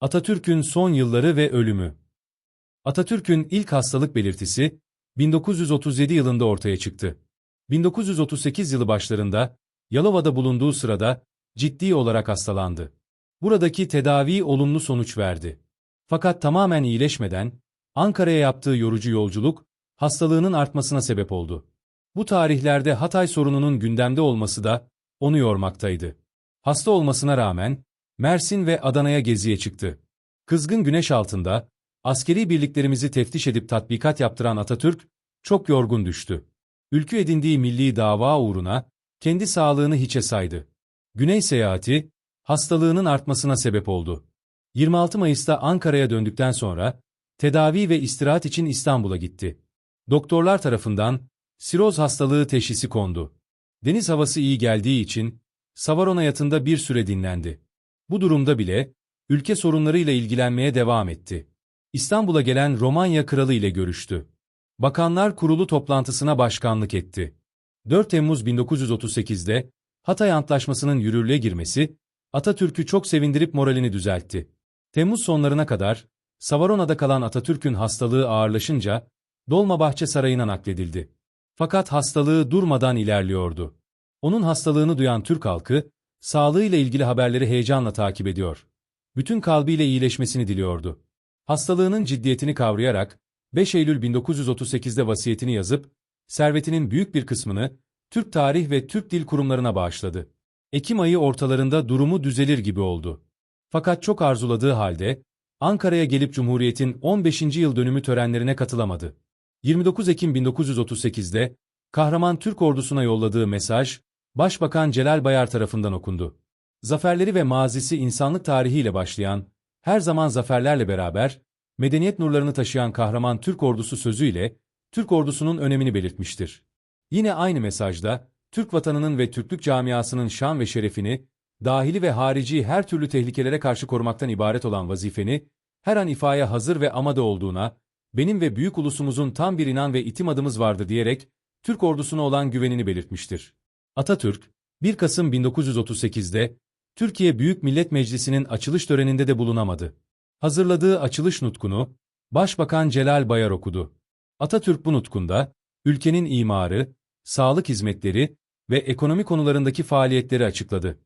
Atatürk'ün son yılları ve ölümü. Atatürk'ün ilk hastalık belirtisi 1937 yılında ortaya çıktı. 1938 yılı başlarında Yalova'da bulunduğu sırada ciddi olarak hastalandı. Buradaki tedavi olumlu sonuç verdi. Fakat tamamen iyileşmeden Ankara'ya yaptığı yorucu yolculuk hastalığının artmasına sebep oldu. Bu tarihlerde Hatay sorununun gündemde olması da onu yormaktaydı. Hasta olmasına rağmen Mersin ve Adana'ya geziye çıktı. Kızgın güneş altında, askeri birliklerimizi teftiş edip tatbikat yaptıran Atatürk, çok yorgun düştü. Ülkü edindiği milli dava uğruna, kendi sağlığını hiçe saydı. Güney seyahati, hastalığının artmasına sebep oldu. 26 Mayıs'ta Ankara'ya döndükten sonra, tedavi ve istirahat için İstanbul'a gitti. Doktorlar tarafından, siroz hastalığı teşhisi kondu. Deniz havası iyi geldiği için, Savarona yatında bir süre dinlendi. Bu durumda bile, ülke sorunlarıyla ilgilenmeye devam etti. İstanbul'a gelen Romanya Kralı ile görüştü. Bakanlar Kurulu toplantısına başkanlık etti. 4 Temmuz 1938'de Hatay Antlaşması'nın yürürlüğe girmesi, Atatürk'ü çok sevindirip moralini düzeltti. Temmuz sonlarına kadar, Savarona'da kalan Atatürk'ün hastalığı ağırlaşınca, Dolmabahçe Sarayı'na nakledildi. Fakat hastalığı durmadan ilerliyordu. Onun hastalığını duyan Türk halkı, sağlığıyla ilgili haberleri heyecanla takip ediyor. Bütün kalbiyle iyileşmesini diliyordu. Hastalığının ciddiyetini kavrayarak 5 Eylül 1938'de vasiyetini yazıp servetinin büyük bir kısmını Türk Tarih ve Türk Dil kurumlarına bağışladı. Ekim ayı ortalarında durumu düzelir gibi oldu. Fakat çok arzuladığı halde Ankara'ya gelip Cumhuriyet'in 15. yıl dönümü törenlerine katılamadı. 29 Ekim 1938'de kahraman Türk ordusuna yolladığı mesaj Başbakan Celal Bayar tarafından okundu. Zaferleri ve mazisi insanlık tarihiyle başlayan, her zaman zaferlerle beraber, medeniyet nurlarını taşıyan kahraman Türk ordusu sözüyle, Türk ordusunun önemini belirtmiştir. Yine aynı mesajda, Türk vatanının ve Türklük camiasının şan ve şerefini, dahili ve harici her türlü tehlikelere karşı korumaktan ibaret olan vazifeni, her an ifaya hazır ve amada olduğuna, benim ve büyük ulusumuzun tam bir inan ve itim adımız vardır diyerek, Türk ordusuna olan güvenini belirtmiştir. Atatürk, 1 Kasım 1938'de Türkiye Büyük Millet Meclisi'nin açılış töreninde de bulunamadı. Hazırladığı açılış nutkunu Başbakan Celal Bayar okudu. Atatürk bu nutkunda ülkenin imarı, sağlık hizmetleri ve ekonomi konularındaki faaliyetleri açıkladı.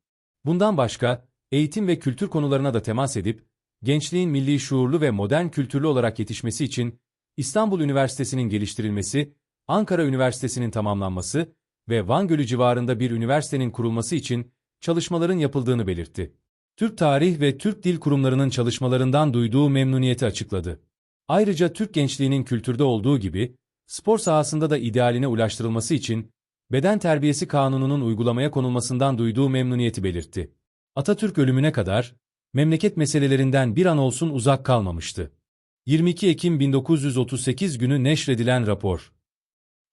Bundan başka eğitim ve kültür konularına da temas edip gençliğin milli şuurlu ve modern kültürlü olarak yetişmesi için İstanbul Üniversitesi'nin geliştirilmesi, Ankara Üniversitesi'nin tamamlanması ve Van Gölü civarında bir üniversitenin kurulması için çalışmaların yapıldığını belirtti. Türk Tarih ve Türk Dil Kurumlarının çalışmalarından duyduğu memnuniyeti açıkladı. Ayrıca Türk gençliğinin kültürde olduğu gibi, spor sahasında da idealine ulaştırılması için beden terbiyesi kanununun uygulamaya konulmasından duyduğu memnuniyeti belirtti. Atatürk ölümüne kadar, memleket meselelerinden bir an olsun uzak kalmamıştı. 22 Ekim 1938 günü neşredilen rapor.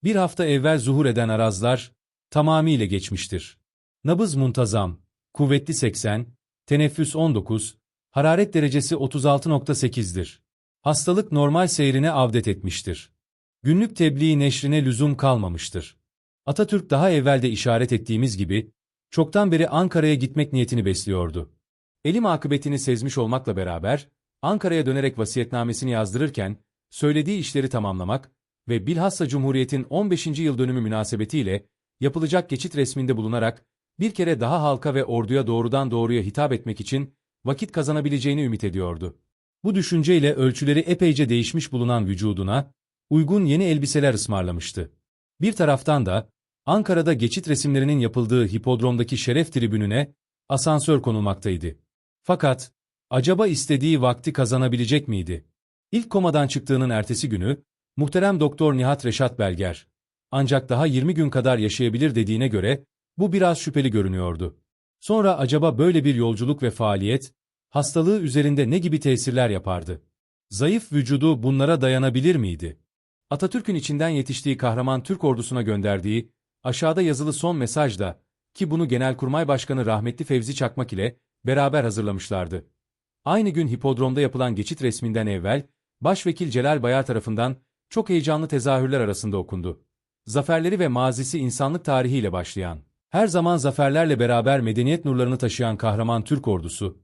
Bir hafta evvel zuhur eden arazlar, tamamiyle geçmiştir. Nabız muntazam, kuvvetli 80, teneffüs 19, hararet derecesi 36.8'dir. Hastalık normal seyrine avdet etmiştir. Günlük tebliğ neşrine lüzum kalmamıştır. Atatürk daha evvel de işaret ettiğimiz gibi, çoktan beri Ankara'ya gitmek niyetini besliyordu. Elim akıbetini sezmiş olmakla beraber, Ankara'ya dönerek vasiyetnamesini yazdırırken, söylediği işleri tamamlamak ve bilhassa Cumhuriyet'in 15. yıl dönümü münasebetiyle yapılacak geçit resminde bulunarak bir kere daha halka ve orduya doğrudan doğruya hitap etmek için vakit kazanabileceğini ümit ediyordu. Bu düşünceyle ölçüleri epeyce değişmiş bulunan vücuduna uygun yeni elbiseler ısmarlamıştı. Bir taraftan da Ankara'da geçit resimlerinin yapıldığı hipodromdaki şeref tribününe asansör konulmaktaydı. Fakat acaba istediği vakti kazanabilecek miydi? İlk komadan çıktığının ertesi günü muhterem Doktor Nihat Reşat Belger ancak daha 20 gün kadar yaşayabilir dediğine göre bu biraz şüpheli görünüyordu. Sonra acaba böyle bir yolculuk ve faaliyet, hastalığı üzerinde ne gibi tesirler yapardı? Zayıf vücudu bunlara dayanabilir miydi? Atatürk'ün içinden yetiştiği kahraman Türk ordusuna gönderdiği, aşağıda yazılı son mesajda, ki bunu Genelkurmay Başkanı rahmetli Fevzi Çakmak ile beraber hazırlamışlardı. Aynı gün hipodromda yapılan geçit resminden evvel, Başvekil Celal Bayar tarafından çok heyecanlı tezahürler arasında okundu. Zaferleri ve mazisi insanlık tarihiyle başlayan, her zaman zaferlerle beraber medeniyet nurlarını taşıyan kahraman Türk ordusu,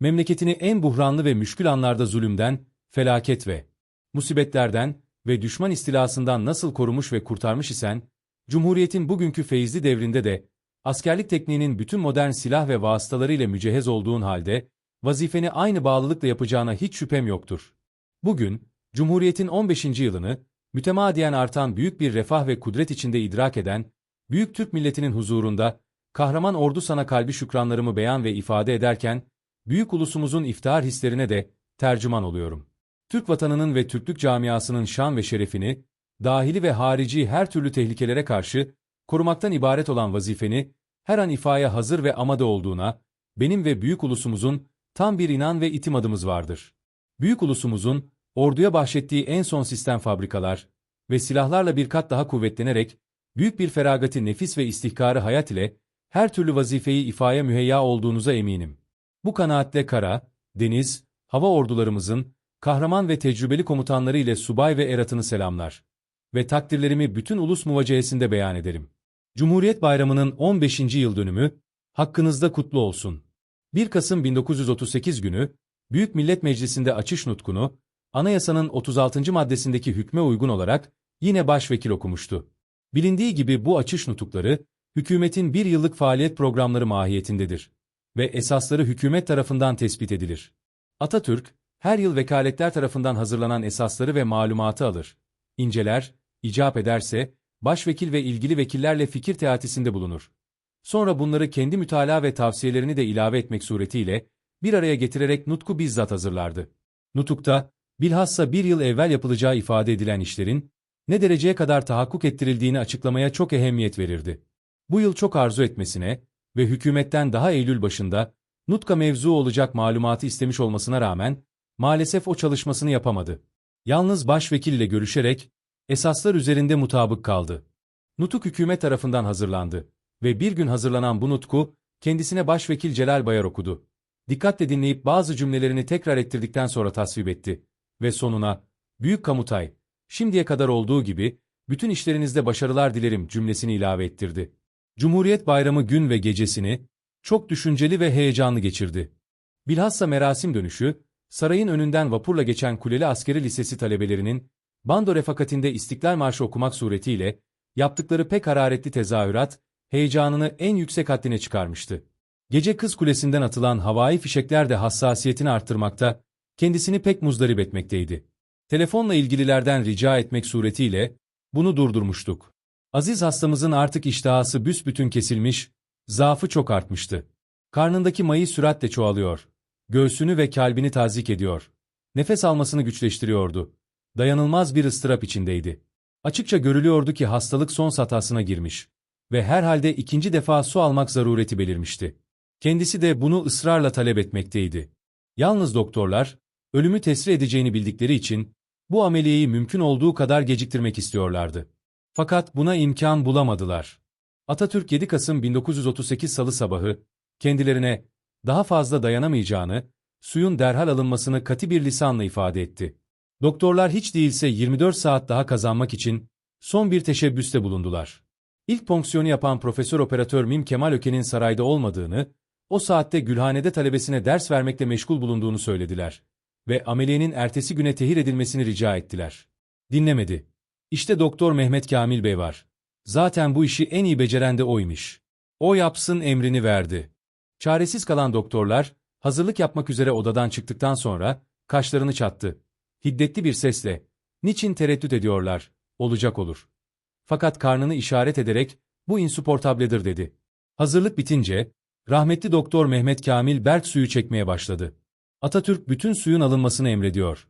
memleketini en buhranlı ve müşkül anlarda zulümden, felaket ve musibetlerden ve düşman istilasından nasıl korumuş ve kurtarmış isen, Cumhuriyet'in bugünkü feyizli devrinde de, askerlik tekniğinin bütün modern silah ve vasıtalarıyla mücehhez olduğun halde, vazifeni aynı bağlılıkla yapacağına hiç şüphem yoktur. Bugün, Cumhuriyet'in 15. yılını, mütemadiyen artan büyük bir refah ve kudret içinde idrak eden, büyük Türk milletinin huzurunda, kahraman ordu sana kalbi şükranlarımı beyan ve ifade ederken, büyük ulusumuzun iftihar hislerine de tercüman oluyorum. Türk vatanının ve Türklük camiasının şan ve şerefini, dahili ve harici her türlü tehlikelere karşı korumaktan ibaret olan vazifeni, her an ifaya hazır ve amade olduğuna, benim ve büyük ulusumuzun tam bir inan ve itimadımız vardır. Büyük ulusumuzun, orduya bahşettiği en son sistem fabrikalar ve silahlarla bir kat daha kuvvetlenerek, büyük bir feragati nefis ve istihkarı hayat ile her türlü vazifeyi ifaya müheyya olduğunuza eminim. Bu kanaatle kara, deniz, hava ordularımızın, kahraman ve tecrübeli komutanları ile subay ve eratını selamlar. Ve takdirlerimi bütün ulus muvacehesinde beyan ederim. Cumhuriyet Bayramı'nın 15. yıl dönümü, hakkınızda kutlu olsun. 1 Kasım 1938 günü, Büyük Millet Meclisi'nde açış nutkunu, anayasanın 36. maddesindeki hükme uygun olarak yine başvekil okumuştu. Bilindiği gibi bu açış nutukları, hükümetin bir yıllık faaliyet programları mahiyetindedir ve esasları hükümet tarafından tespit edilir. Atatürk, her yıl vekaletler tarafından hazırlanan esasları ve malumatı alır, inceler, icap ederse, başvekil ve ilgili vekillerle fikir teatisinde bulunur. Sonra bunları kendi mütalaa ve tavsiyelerini de ilave etmek suretiyle, bir araya getirerek nutku bizzat hazırlardı. Nutukta, bilhassa bir yıl evvel yapılacağı ifade edilen işlerin, ne dereceye kadar tahakkuk ettirildiğini açıklamaya çok ehemmiyet verirdi. Bu yıl çok arzu etmesine ve hükümetten daha Eylül başında, Nutka mevzu olacak malumatı istemiş olmasına rağmen, maalesef o çalışmasını yapamadı. Yalnız başvekil ile görüşerek, esaslar üzerinde mutabık kaldı. Nutuk hükümet tarafından hazırlandı ve bir gün hazırlanan bu nutku, kendisine başvekil Celal Bayar okudu. Dikkatle dinleyip bazı cümlelerini tekrar ettirdikten sonra tasvip etti ve sonuna, Büyük Kamutay, şimdiye kadar olduğu gibi, bütün işlerinizde başarılar dilerim cümlesini ilave ettirdi. Cumhuriyet Bayramı gün ve gecesini, çok düşünceli ve heyecanlı geçirdi. Bilhassa merasim dönüşü, sarayın önünden vapurla geçen Kuleli Askeri Lisesi talebelerinin, bando refakatinde İstiklal Marşı okumak suretiyle, yaptıkları pek hararetli tezahürat, heyecanını en yüksek haddine çıkarmıştı. Gece Kız Kulesi'nden atılan havai fişekler de hassasiyetini arttırmakta, kendisini pek muzdarip etmekteydi. Telefonla ilgililerden rica etmek suretiyle, bunu durdurmuştuk. Aziz hastamızın artık iştahası büsbütün kesilmiş, zaafı çok artmıştı. Karnındaki mayı süratle çoğalıyor. Göğsünü ve kalbini tazik ediyor. Nefes almasını güçleştiriyordu. Dayanılmaz bir ıstırap içindeydi. Açıkça görülüyordu ki hastalık son satasına girmiş ve herhalde ikinci defa su almak zarureti belirmişti. Kendisi de bunu ısrarla talep etmekteydi. Yalnız doktorlar, ölümü tesir edeceğini bildikleri için, bu ameliyeyi mümkün olduğu kadar geciktirmek istiyorlardı. Fakat buna imkan bulamadılar. Atatürk 7 Kasım 1938 Salı sabahı, kendilerine, daha fazla dayanamayacağını, suyun derhal alınmasını katı bir lisanla ifade etti. Doktorlar hiç değilse 24 saat daha kazanmak için, son bir teşebbüste bulundular. İlk fonksiyonu yapan Profesör Operatör Mim Kemal Öke'nin sarayda olmadığını, o saatte Gülhane'de talebesine ders vermekle meşgul bulunduğunu söylediler ve ameliyenin ertesi güne tehir edilmesini rica ettiler. Dinlemedi. İşte Doktor Mehmet Kamil Bey var. Zaten bu işi en iyi beceren de oymuş. O yapsın emrini verdi. Çaresiz kalan doktorlar, hazırlık yapmak üzere odadan çıktıktan sonra, kaşlarını çattı. Hiddetli bir sesle, niçin tereddüt ediyorlar, olacak olur. Fakat karnını işaret ederek, bu insuportabledir dedi. Hazırlık bitince, rahmetli doktor Mehmet Kamil Berk suyu çekmeye başladı. Atatürk bütün suyun alınmasını emrediyor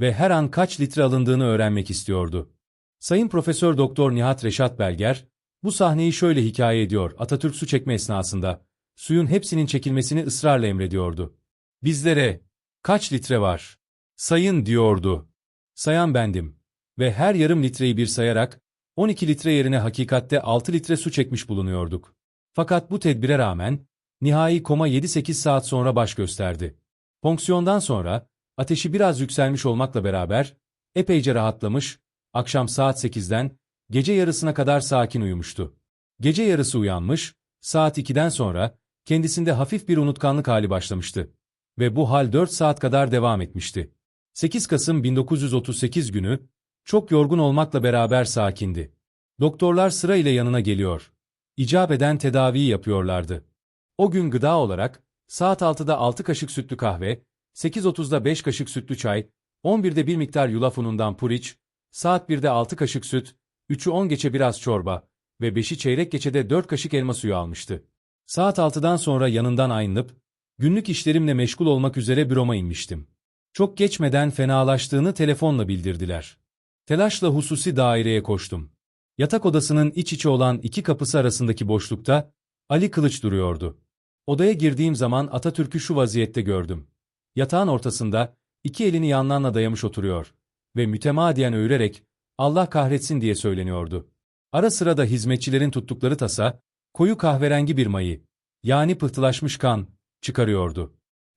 ve her an kaç litre alındığını öğrenmek istiyordu. Sayın Profesör Doktor Nihat Reşat Belger, bu sahneyi şöyle hikaye ediyor. Atatürk su çekme esnasında, suyun hepsinin çekilmesini ısrarla emrediyordu. Bizlere, kaç litre var? Sayın diyordu. Sayan bendim. Ve her yarım litreyi bir sayarak, 12 litre yerine hakikatte 6 litre su çekmiş bulunuyorduk. Fakat bu tedbire rağmen, nihai koma 7-8 saat sonra baş gösterdi. Fonksiyondan sonra, ateşi biraz yükselmiş olmakla beraber, epeyce rahatlamış, akşam saat 8'den, gece yarısına kadar sakin uyumuştu. Gece yarısı uyanmış, saat 2'den sonra, kendisinde hafif bir unutkanlık hali başlamıştı. Ve bu hal 4 saat kadar devam etmişti. 8 Kasım 1938 günü, çok yorgun olmakla beraber sakindi. Doktorlar sıra ile yanına geliyor. İcap eden tedaviyi yapıyorlardı. O gün gıda olarak, saat 6'da 6 kaşık sütlü kahve, 8.30'da 5 kaşık sütlü çay, 11'de bir miktar yulaf unundan puriç, saat 1'de 6 kaşık süt, 3'ü 10 geçe biraz çorba ve 5'i çeyrek geçede 4 kaşık elma suyu almıştı. Saat 6'dan sonra yanından ayrılıp, günlük işlerimle meşgul olmak üzere büroma inmiştim. Çok geçmeden fenalaştığını telefonla bildirdiler. Telaşla hususi daireye koştum. Yatak odasının iç içe olan iki kapısı arasındaki boşlukta Ali Kılıç duruyordu. Odaya girdiğim zaman Atatürk'ü şu vaziyette gördüm. Yatağın ortasında iki elini yanlarına dayamış oturuyor ve mütemadiyen öğürerek Allah kahretsin diye söyleniyordu. Ara sıra da hizmetçilerin tuttukları tasa, koyu kahverengi bir mayı, yani pıhtılaşmış kan, çıkarıyordu.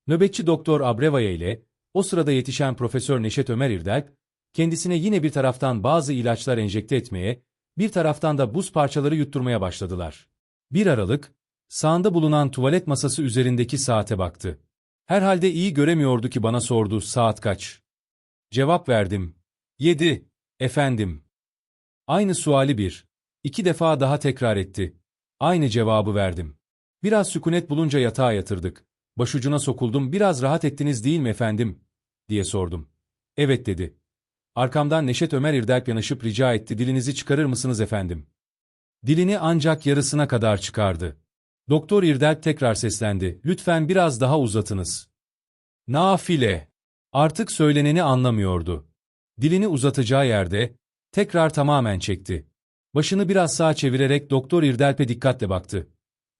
Nöbetçi Doktor Abrevaya ile o sırada yetişen Profesör Neşet Ömer İrdel, kendisine yine bir taraftan bazı ilaçlar enjekte etmeye, bir taraftan da buz parçaları yutturmaya başladılar. Bir aralık, sağında bulunan tuvalet masası üzerindeki saate baktı. Herhalde iyi göremiyordu ki bana sordu saat kaç. Cevap verdim. Yedi, efendim. Aynı suali bir, iki defa daha tekrar etti. Aynı cevabı verdim. Biraz sükunet bulunca yatağa yatırdık. Başucuna sokuldum, biraz rahat ettiniz değil mi efendim? diye sordum. Evet dedi. Arkamdan Neşet Ömer İrdalp yanaşıp rica etti, dilinizi çıkarır mısınız efendim? Dilini ancak yarısına kadar çıkardı. Doktor İrdalp tekrar seslendi, lütfen biraz daha uzatınız. Nafile. Artık söyleneni anlamıyordu. Dilini uzatacağı yerde, tekrar tamamen çekti. Başını biraz sağa çevirerek Doktor İrdalp'e dikkatle baktı.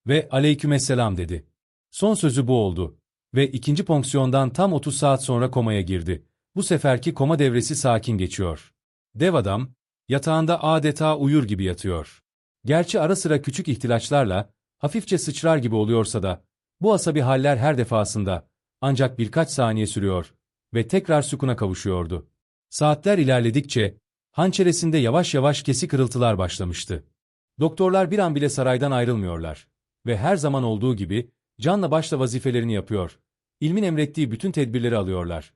Ve aleykümesselam dedi. Son sözü bu oldu. Ve ikinci fonksiyondan tam 30 saat sonra komaya girdi. Bu seferki koma devresi sakin geçiyor. Dev adam, yatağında adeta uyur gibi yatıyor. Gerçi ara sıra küçük ihtilaçlarla, hafifçe sıçrar gibi oluyorsa da, bu asabi haller her defasında, ancak birkaç saniye sürüyor ve tekrar sükuna kavuşuyordu. Saatler ilerledikçe, hançeresinde yavaş yavaş kesik hırıltılar başlamıştı. Doktorlar bir an bile saraydan ayrılmıyorlar ve her zaman olduğu gibi, canla başla vazifelerini yapıyor, ilmin emrettiği bütün tedbirleri alıyorlar.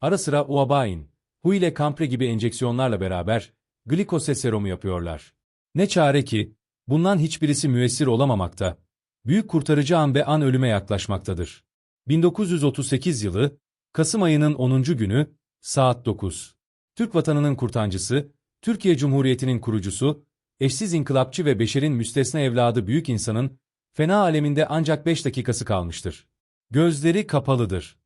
Ara sıra uabain, hu ile kampre gibi enjeksiyonlarla beraber glikose serumu yapıyorlar. Ne çare ki, bundan hiçbirisi müessir olamamakta, büyük kurtarıcı an be an ölüme yaklaşmaktadır. 1938 yılı, Kasım ayının 10. günü, saat 9. Türk vatanının kurtancısı, Türkiye Cumhuriyeti'nin kurucusu, eşsiz inkılapçı ve beşerin müstesna evladı büyük insanın, fena aleminde ancak 5 dakikası kalmıştır. Gözleri kapalıdır.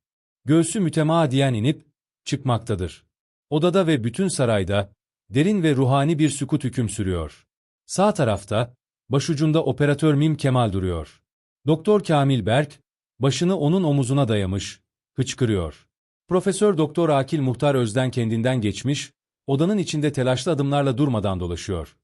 Göğsü mütemadiyen inip, çıkmaktadır. Odada ve bütün sarayda, derin ve ruhani bir sükut hüküm sürüyor. Sağ tarafta, başucunda operatör Mim Kemal duruyor. Doktor Kamil Berk, başını onun omuzuna dayamış, hıçkırıyor. Profesör Doktor Akil Muhtar Özden kendinden geçmiş, odanın içinde telaşlı adımlarla durmadan dolaşıyor.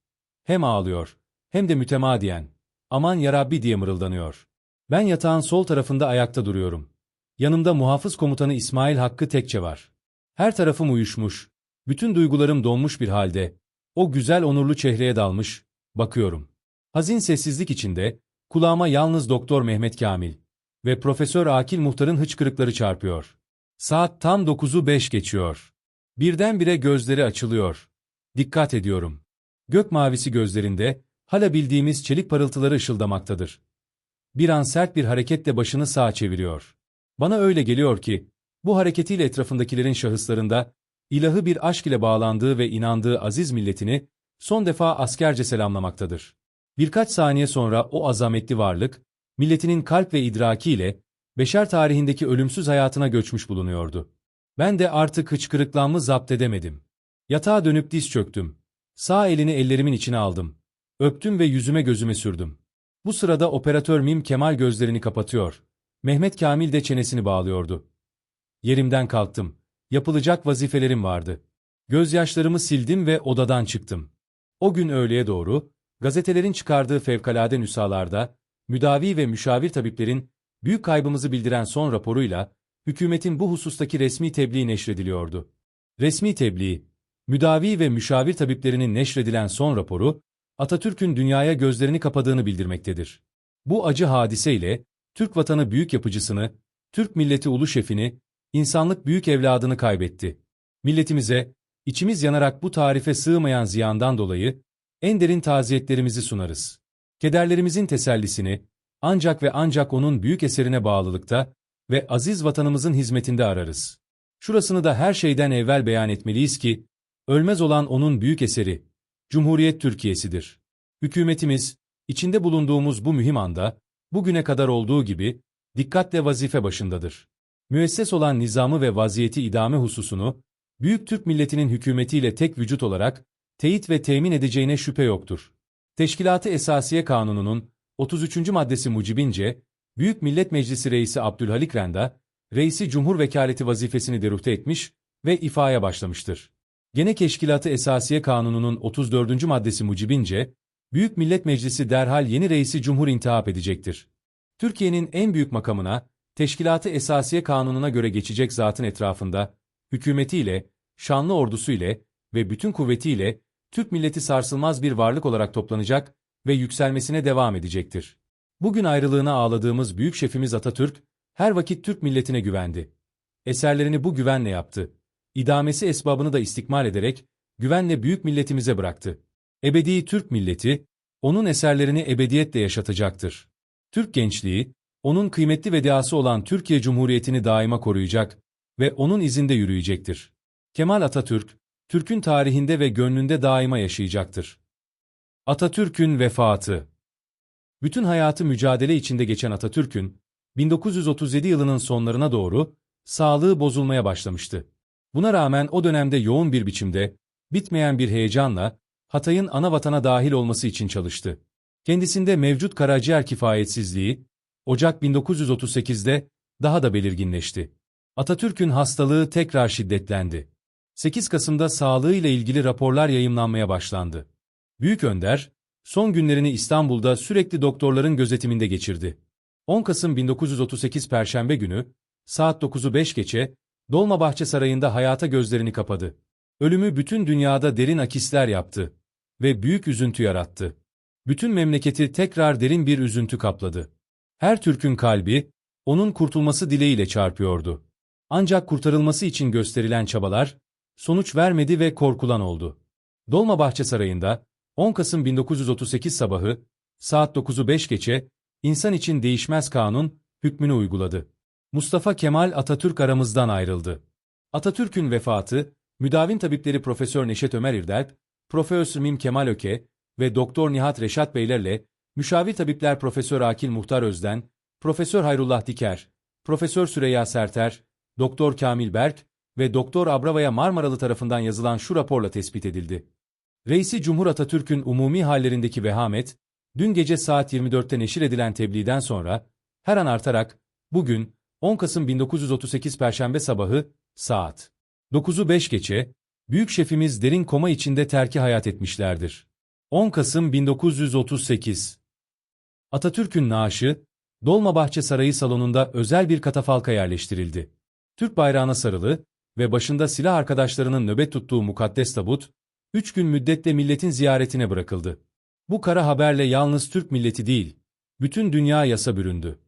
Hem ağlıyor, hem de mütemadiyen, aman yarabbi diye mırıldanıyor. Ben yatağın sol tarafında ayakta duruyorum. Yanımda muhafız komutanı İsmail Hakkı Tekçe var. Her tarafım uyuşmuş, bütün duygularım donmuş bir halde, o güzel onurlu çehreye dalmış, bakıyorum. Hazin sessizlik içinde, kulağıma yalnız Doktor Mehmet Kamil ve Profesör Akil Muhtar'ın hıçkırıkları çarpıyor. Saat tam 9'u 5 geçiyor. Birdenbire gözleri açılıyor. Dikkat ediyorum. Gök mavisi gözlerinde, hala bildiğimiz çelik parıltıları ışıldamaktadır. Bir an sert bir hareketle başını sağa çeviriyor. Bana öyle geliyor ki, bu hareketiyle etrafındakilerin şahıslarında, ilahı bir aşk ile bağlandığı ve inandığı aziz milletini, son defa askerce selamlamaktadır. Birkaç saniye sonra o azametli varlık, milletinin kalp ve idrakiyle, beşer tarihindeki ölümsüz hayatına göçmüş bulunuyordu. Ben de artık hıçkırıklanmı zapt edemedim. Yatağa dönüp diz çöktüm. Sağ elini ellerimin içine aldım. Öptüm ve yüzüme gözüme sürdüm. Bu sırada operatör Mim Kemal gözlerini kapatıyor. Mehmet Kamil de çenesini bağlıyordu. Yerimden kalktım. Yapılacak vazifelerim vardı. Gözyaşlarımı sildim ve odadan çıktım. O gün öğleye doğru, gazetelerin çıkardığı fevkalade nüshalarda, müdavi ve müşavir tabiplerin, büyük kaybımızı bildiren son raporuyla, hükümetin bu husustaki resmi tebliği neşrediliyordu. Resmi tebliğ, müdavi ve müşavir tabiplerinin neşredilen son raporu, Atatürk'ün dünyaya gözlerini kapadığını bildirmektedir. Bu acı hadise ile, Türk vatanı büyük yapıcısını, Türk milleti ulu şefini, insanlık büyük evladını kaybetti. Milletimize, içimiz yanarak bu tarife sığmayan ziyandan dolayı, en derin taziyetlerimizi sunarız. Kederlerimizin tesellisini, ancak ve ancak onun büyük eserine bağlılıkta ve aziz vatanımızın hizmetinde ararız. Şurasını da her şeyden evvel beyan etmeliyiz ki, ölmez olan onun büyük eseri, Cumhuriyet Türkiye'sidir. Hükümetimiz, içinde bulunduğumuz bu mühim anda, bugüne kadar olduğu gibi, dikkatle vazife başındadır. Müesses olan nizamı ve vaziyeti idame hususunu, Büyük Türk milletinin hükümetiyle tek vücut olarak, teyit ve temin edeceğine şüphe yoktur. Teşkilatı Esasiye Kanunu'nun 33. maddesi mucibince, Büyük Millet Meclisi Reisi Abdülhalik Renda, Reisi Cumhur Vekaleti vazifesini deruhte etmiş ve ifaya başlamıştır. Gene Teşkilatı Esasiye Kanunu'nun 34. maddesi mucibince, Büyük Millet Meclisi derhal yeni reisi cumhur intihap edecektir. Türkiye'nin en büyük makamına, Teşkilatı Esasiye Kanunu'na göre geçecek zatın etrafında, hükümetiyle, şanlı ordusuyla ve bütün kuvvetiyle Türk milleti sarsılmaz bir varlık olarak toplanacak ve yükselmesine devam edecektir. Bugün ayrılığına ağladığımız büyük şefimiz Atatürk, her vakit Türk milletine güvendi. Eserlerini bu güvenle yaptı. İdamesi esbabını da istikmal ederek, güvenle büyük milletimize bıraktı. Ebedi Türk milleti, onun eserlerini ebediyetle yaşatacaktır. Türk gençliği, onun kıymetli vedası olan Türkiye Cumhuriyeti'ni daima koruyacak ve onun izinde yürüyecektir. Kemal Atatürk, Türk'ün tarihinde ve gönlünde daima yaşayacaktır. Atatürk'ün vefatı Bütün hayatı mücadele içinde geçen Atatürk'ün, 1937 yılının sonlarına doğru, sağlığı bozulmaya başlamıştı. Buna rağmen o dönemde yoğun bir biçimde, bitmeyen bir heyecanla, Hatay'ın ana vatana dahil olması için çalıştı. Kendisinde mevcut karaciğer kifayetsizliği, Ocak 1938'de daha da belirginleşti. Atatürk'ün hastalığı tekrar şiddetlendi. 8 Kasım'da sağlığıyla ilgili raporlar yayımlanmaya başlandı. Büyük Önder, son günlerini İstanbul'da sürekli doktorların gözetiminde geçirdi. 10 Kasım 1938 Perşembe günü, saat 9'u 5 geçe, Dolmabahçe Sarayı'nda hayata gözlerini kapadı. Ölümü bütün dünyada derin akisler yaptı ve büyük üzüntü yarattı. Bütün memleketi tekrar derin bir üzüntü kapladı. Her Türk'ün kalbi, onun kurtulması dileğiyle çarpıyordu. Ancak kurtarılması için gösterilen çabalar, sonuç vermedi ve korkulan oldu. Dolmabahçe Sarayı'nda, 10 Kasım 1938 sabahı, saat 9'u 5 geçe, insan için değişmez kanun, hükmünü uyguladı. Mustafa Kemal Atatürk aramızdan ayrıldı. Atatürk'ün vefatı, müdavin tabipleri Profesör Neşet Ömer İrdalp, Profesör Mim Kemal Öke ve Doktor Nihat Reşat Beylerle, müşavir tabipler Profesör Akil Muhtar Özden, Profesör Hayrullah Diker, Profesör Süreyya Serter, Doktor Kamil Berk ve Doktor Abravaya Marmaralı tarafından yazılan şu raporla tespit edildi. Reisi Cumhur Atatürk'ün umumi hallerindeki vehamet, dün gece saat 24'te neşir edilen tebliğden sonra, her an artarak, bugün, 10 Kasım 1938 Perşembe sabahı, saat 9'u 5 geçe, büyük şefimiz derin koma içinde terki hayat etmişlerdir. 10 Kasım 1938 Atatürk'ün naaşı, Dolmabahçe Sarayı salonunda özel bir katafalka yerleştirildi. Türk bayrağına sarılı ve başında silah arkadaşlarının nöbet tuttuğu mukaddes tabut, üç gün müddetle milletin ziyaretine bırakıldı. Bu kara haberle yalnız Türk milleti değil, bütün dünya yasa büründü.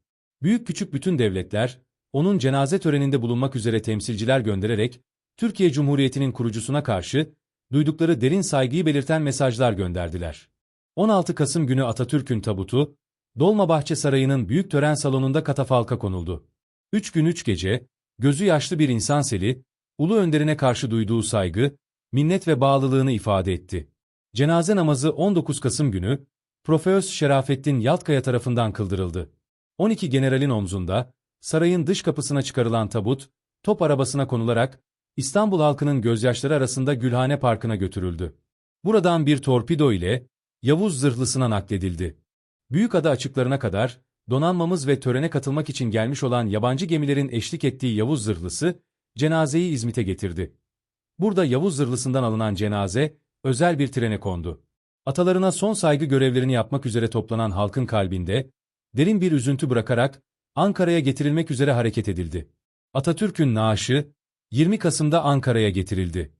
Büyük küçük bütün devletler, onun cenaze töreninde bulunmak üzere temsilciler göndererek, Türkiye Cumhuriyeti'nin kurucusuna karşı, duydukları derin saygıyı belirten mesajlar gönderdiler. 16 Kasım günü Atatürk'ün tabutu, Dolmabahçe Sarayı'nın büyük tören salonunda katafalka konuldu. Üç gün üç gece, gözü yaşlı bir insan seli, ulu önderine karşı duyduğu saygı, minnet ve bağlılığını ifade etti. Cenaze namazı 19 Kasım günü, Profesör Şerafettin Yaltkaya tarafından kıldırıldı. 12 generalin omzunda, sarayın dış kapısına çıkarılan tabut, top arabasına konularak, İstanbul halkının gözyaşları arasında Gülhane Parkı'na götürüldü. Buradan bir torpido ile, Yavuz zırhlısına nakledildi. Büyük ada açıklarına kadar, donanmamız ve törene katılmak için gelmiş olan yabancı gemilerin eşlik ettiği Yavuz zırhlısı, cenazeyi İzmit'e getirdi. Burada Yavuz zırhlısından alınan cenaze, özel bir trene kondu. Atalarına son saygı görevlerini yapmak üzere toplanan halkın kalbinde, derin bir üzüntü bırakarak, Ankara'ya getirilmek üzere hareket edildi. Atatürk'ün naaşı, 20 Kasım'da Ankara'ya getirildi.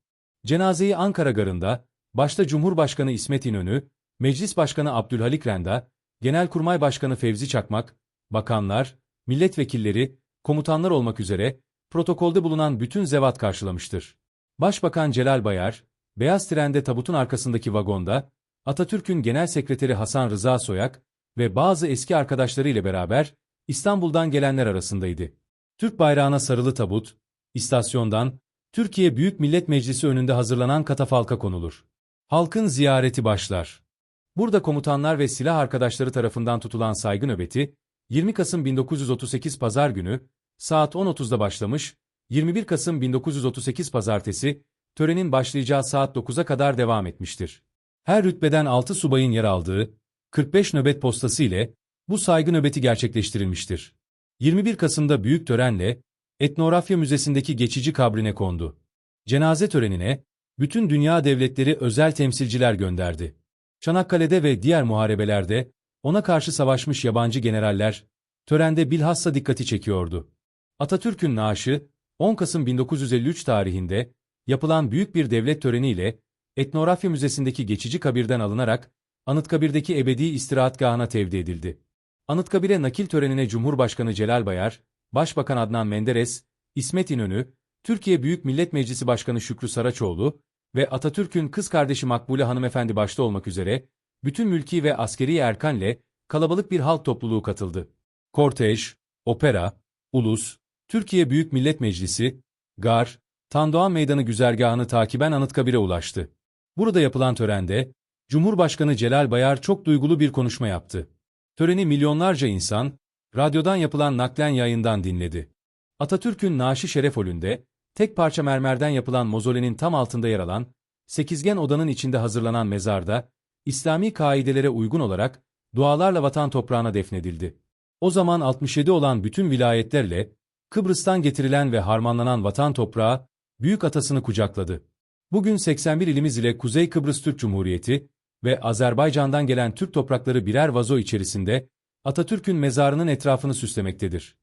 Cenazeyi Ankara Garı'nda, başta Cumhurbaşkanı İsmet İnönü, Meclis Başkanı Abdülhalik Renda, Genelkurmay Başkanı Fevzi Çakmak, bakanlar, milletvekilleri, komutanlar olmak üzere, protokolde bulunan bütün zevat karşılamıştır. Başbakan Celal Bayar, beyaz trende tabutun arkasındaki vagonda, Atatürk'ün genel sekreteri Hasan Rıza Soyak ve bazı eski arkadaşları ile beraber İstanbul'dan gelenler arasındaydı. Türk bayrağına sarılı tabut, istasyondan, Türkiye Büyük Millet Meclisi önünde hazırlanan katafalka konulur. Halkın ziyareti başlar. Burada komutanlar ve silah arkadaşları tarafından tutulan saygı nöbeti, 20 Kasım 1938 Pazar günü, saat 10.30'da başlamış, 21 Kasım 1938 Pazartesi, törenin başlayacağı saat 9'a kadar devam etmiştir. Her rütbeden 6 subayın yer aldığı, 45 nöbet postası ile, bu saygı nöbeti gerçekleştirilmiştir. 21 Kasım'da büyük törenle, Etnografya Müzesi'ndeki geçici kabrine kondu. Cenaze törenine, bütün dünya devletleri özel temsilciler gönderdi. Çanakkale'de ve diğer muharebelerde, ona karşı savaşmış yabancı generaller, törende bilhassa dikkati çekiyordu. Atatürk'ün naaşı, 10 Kasım 1953 tarihinde, yapılan büyük bir devlet töreniyle, Etnografya Müzesi'ndeki geçici kabirden alınarak, Anıtkabir'deki ebedi istirahatgahına tevdi edildi. Anıtkabir'e nakil törenine Cumhurbaşkanı Celal Bayar, Başbakan Adnan Menderes, İsmet İnönü, Türkiye Büyük Millet Meclisi Başkanı Şükrü Saraçoğlu ve Atatürk'ün kız kardeşi Makbule hanımefendi başta olmak üzere, bütün mülki ve askeri erkanle kalabalık bir halk topluluğu katıldı. Kortej, opera, ulus, Türkiye Büyük Millet Meclisi, gar, Tandoğan Meydanı güzergahını takiben Anıtkabir'e ulaştı. Burada yapılan törende, Cumhurbaşkanı Celal Bayar çok duygulu bir konuşma yaptı. Töreni milyonlarca insan, radyodan yapılan naklen yayından dinledi. Atatürk'ün naaşı şeref holünde, tek parça mermerden yapılan mozolenin tam altında yer alan, sekizgen odanın içinde hazırlanan mezarda, İslami kaidelere uygun olarak, dualarla vatan toprağına defnedildi. O zaman 67 olan bütün vilayetlerle, Kıbrıs'tan getirilen ve harmanlanan vatan toprağı, büyük atasını kucakladı. Bugün 81 ilimiz ile Kuzey Kıbrıs Türk Cumhuriyeti ve Azerbaycan'dan gelen Türk toprakları birer vazo içerisinde Atatürk'ün mezarının etrafını süslemektedir.